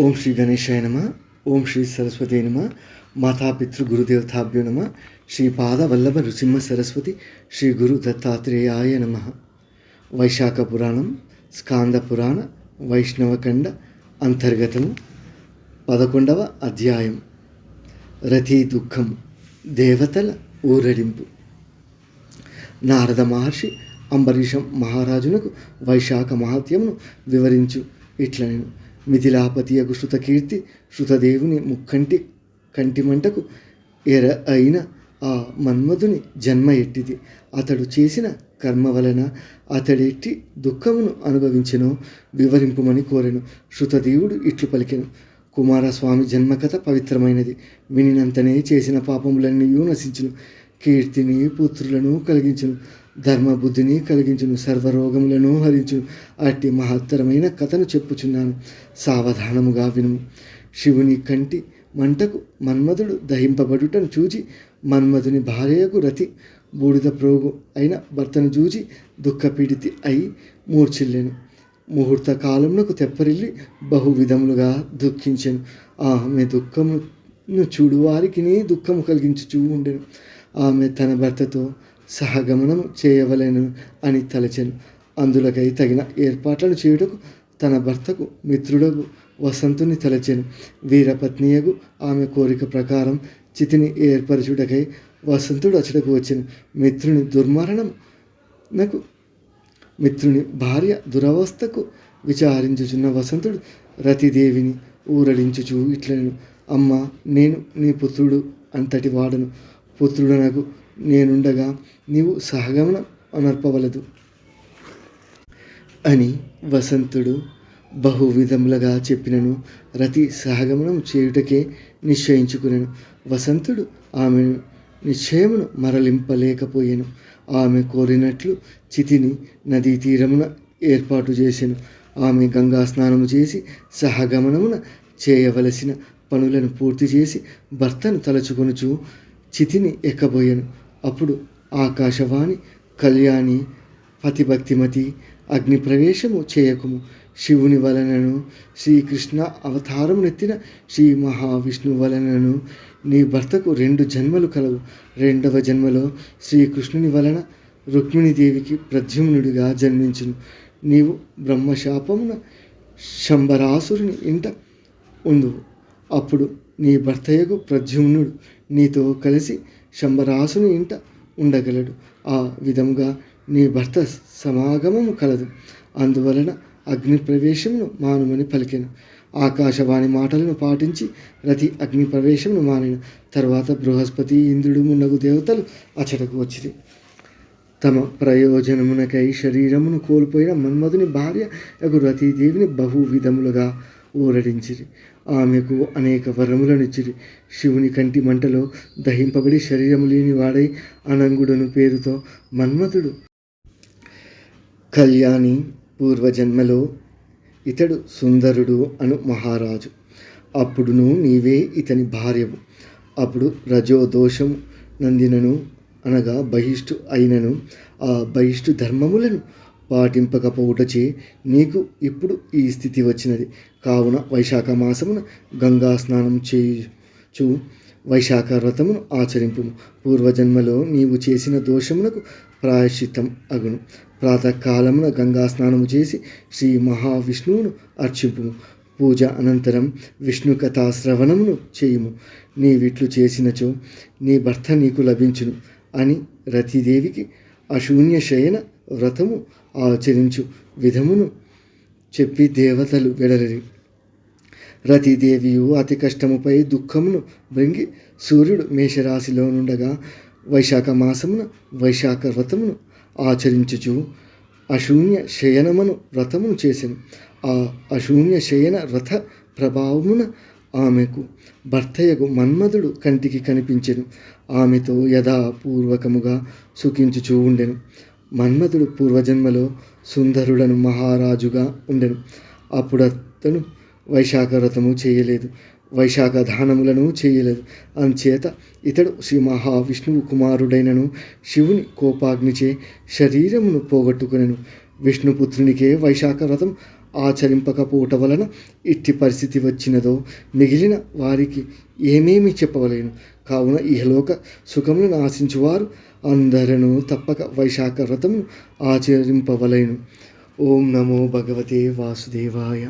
ఓం శ్రీ గణేశాయ నమ ఓం శ్రీ సరస్వతి నమ మాతాపితృ గురుదేవతాభ్యో నమ శ్రీ పాదవల్లభ నృసింహ సరస్వతి శ్రీ గురు దత్తాత్రేయాయ నమ. వైశాఖ పురాణం స్కాంద పురాణ వైష్ణవఖండ అంతర్గతము పదకొండవ అధ్యాయం. రతి దుఃఖం దేవతల ఊరడింపు. నారద మహర్షి అంబరీషం మహారాజునకు వైశాఖ మహాత్యమును వివరించు ఇట్ల మిథిలాపతి మిథిలాపతియకు శృతకీర్తి శృతదేవుని ముక్కంటి కంటిమంటకు ఎర అయిన ఆ మన్మధుని జన్మ ఎట్టిది? అతడు చేసిన కర్మ వలన అతడెట్టి దుఃఖమును అనుభవించెనో వివరింపుమని కోరెను. శృతదేవుడు ఇట్లు పలికెను. కుమారస్వామి జన్మకథ పవిత్రమైనది. వినినంతనే చేసిన పాపములన్నీయూ నశించును. కీర్తిని పుత్రులను కలిగించును. ధర్మబుద్ధిని కలిగించును సర్వరోగములను హరించును. అట్టి మహత్తరమైన కథను చెప్పుచున్నాను. సావధానముగా విను. శివుని కంటి మంటకు మన్మధుడు దహింపబడుటను చూచి మన్మధుని భార్యకు రతి బూడిద ప్రోగు అయిన భర్తను చూచి దుఃఖపీడితి అయి మూర్చిల్లెను ముహూర్త కాలమునకు తెప్పరిల్లి బహు విధములుగా ఆమె దుఃఖమును చూడువారికి దుఃఖము కలిగించుచూ ఉండెను. ఆమె తన భర్తతో సహగమనం చేయవలేను అని తలచెను. అందులకై తగిన ఏర్పాట్లను చేయుటకు తన భర్తకు మిత్రుడకు వసంతుని తలచెను. వీరపత్నియకు ఆమె కోరిక ప్రకారం చితిని ఏర్పరచుటకై వసంతుడు అచటకు వచ్చెను. మిత్రుని దుర్మరణం నాకు మిత్రుని భార్య దురవస్థకు విచారించుచున్న వసంతుడు రతిదేవిని ఊరడించుచు ఇట్లను అమ్మ నేను నీ పుత్రుడు అంతటి వాడను. పుత్రుడనకు నేనుండగా నీవు సహగమనం అనర్పవలదు. అని వసంతుడు బహు విధములుగా చెప్పినను రతి సహగమనం చేయుటకే నిశ్చయించుకునేను. వసంతుడు ఆమెను నిశ్చయమును మరలింపలేకపోయాను. ఆమె కోరినట్లు చితిని నదీ తీరమున ఏర్పాటు చేశాను ఆమె గంగా స్నానము చేసి సహగమనమున చేయవలసిన పనులను పూర్తి చేసి భర్తను తలుచుకొనుచు చితిని ఎక్కబోయాను. అప్పుడు ఆకాశవాణి కళ్యాణి పతిభక్తిమతి అగ్ని ప్రవేశము చేయకుము. శివుని వలనను శ్రీకృష్ణ అవతారమునెత్తిన శ్రీ మహావిష్ణువు వలనను నీ భర్తకు రెండు జన్మలు కలవు. రెండవ జన్మలో శ్రీకృష్ణుని వలన రుక్మిణీదేవికి ప్రద్యుమ్నుడిగా జన్మించును. నీవు బ్రహ్మశాపమున శంబరాసురుని ఇంట ఉండు అప్పుడు నీ భర్తయ్యకు ప్రద్యుమ్నుడు నీతో కలిసి శంభరాసుని ఇంట ఉండగలడు. ఆ విధముగా నీ భర్త సమాగమము కలదు. అందువలన అగ్ని ప్రవేశమును మానుమని పలికెను. ఆకాశవాణి మాటలను పాటించి రతి అగ్ని ప్రవేశమును మానిన తర్వాత బృహస్పతి ఇంద్రుడు మున్నగు దేవతలు అచటకు వచ్చింది తమ ప్రయోజనమునకై శరీరమును కోల్పోయిన మన్మధుని భార్య రతీదేవిని బహు విధములుగా ఊరడించిరి. ఆమెకు అనేక వరములనిచ్చిరి శివుని కంటి మంటలో దహింపబడి శరీరము లేని వాడై అనంగుడను పేరుతో మన్మథుడు కళ్యాణి పూర్వజన్మలో ఇతడు సుందరుడు అను మహారాజు. అప్పుడును నీవే ఇతని భార్యవు. అప్పుడు రజోదోషం నందినను అనగా బహిష్టు అయినను. ఆ బహిష్టు ధర్మములను పాటింపకపోవుటచే నీకు ఇప్పుడు ఈ స్థితి వచ్చినది. కావున వైశాఖ మాసమున గంగా స్నానం చేయుచు వైశాఖ వ్రతమును ఆచరింపు పూర్వజన్మలో నీవు చేసిన దోషమునకు ప్రాయశ్చిత్తం అగును. ప్రాతకాలమున గంగా స్నానము చేసి శ్రీ మహావిష్ణువును అర్చింపు పూజ అనంతరం విష్ణు కథాశ్రవణమును చేయుము. నీవిట్లు చేసినచో నీ భర్త నీకు లభించును అని రతిదేవికి అశూన్య శయన వ్రతము ఆచరించు విధమును చెప్పి దేవతలు వెడలరి. రతిదేవియు అతి కష్టముపై దుఃఖమును భృంగి సూర్యుడు మేషరాశిలో నుండగా వైశాఖ మాసమున వైశాఖ వ్రతమును ఆచరించుచు అశూన్య శయనమును వ్రతమును చేసెను. ఆ అశూన్య శయన వ్రత ప్రభావమున ఆమెకు భర్తయ్యకు మన్మధుడు కంటికి కనిపించెను. ఆమెతో యథాపూర్వకముగా సుఖించుచూ ఉండెను. మన్మధుడు పూర్వజన్మలో సుందరుడను మహారాజుగా ఉండెను. అప్పుడు అతను వైశాఖ వ్రతము చేయలేదు. వైశాఖ దానములను చేయలేదు. అంచేత ఇతడు శ్రీ మహావిష్ణువు కుమారుడైనను శివుని కోపాగ్నిచే శరీరమును పోగొట్టుకునెను. విష్ణుపుత్రునికే వైశాఖ వ్రతం ఆచరింపకపోవట వలన ఇట్టి పరిస్థితి వచ్చినదో మిగిలిన వారికి ఏమేమి చెప్పవలేను. కావున ఇహలోక సుఖములను ఆశించువారు అందరూ తప్పక వైశాఖ వ్రతమును ఆచరింపవలేను. ఓం నమో భగవతే వాసుదేవాయ.